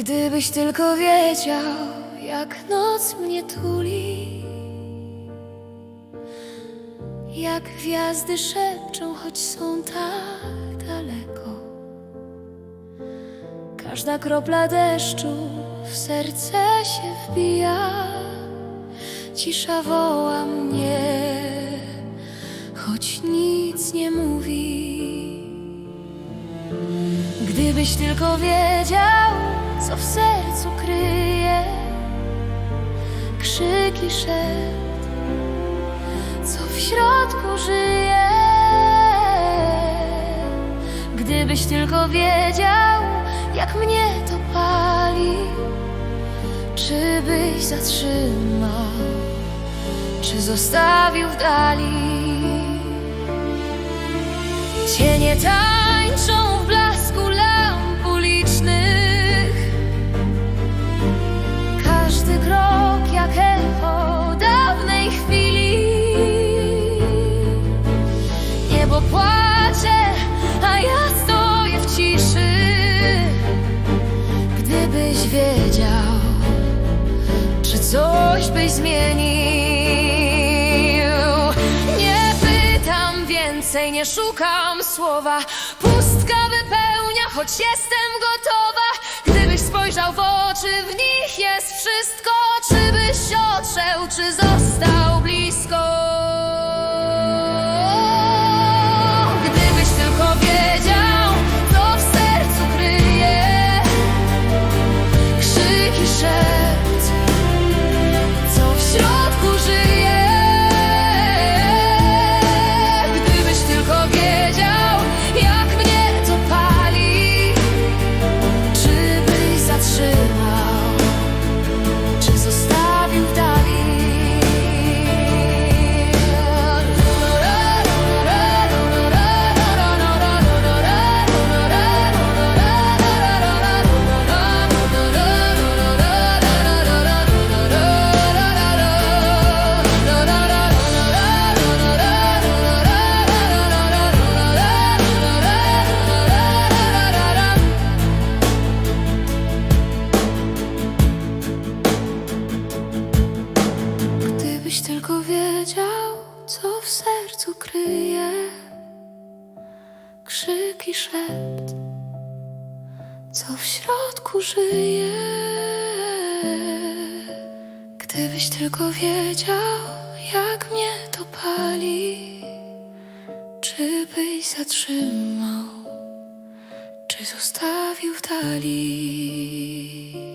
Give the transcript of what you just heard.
Gdybyś tylko wiedział, jak noc mnie tuli, jak gwiazdy szepczą, choć są tak daleko. Każda kropla deszczu w serce się wbija, cisza woła mnie, choć nic nie mówi. Gdybyś tylko wiedział, co w sercu kryje, krzyki, szept, co w środku żyje. Gdybyś tylko wiedział, jak mnie to pali, czy byś zatrzymał, czy zostawił w dali. Cienie tańczą wiedział, czy coś byś zmienił. Nie pytam więcej, nie szukam słowa. Pustka wypełnia, choć jestem gotowa. Gdybyś spojrzał w oczy, w nich jest wszystko. Czy byś odszedł, czy został blisko Gdybyś tylko wiedział, co w sercu kryje, krzyki, szept, co w środku żyje. Gdybyś tylko wiedział, jak mnie to pali, czy byś zatrzymał, czy zostawił w dali.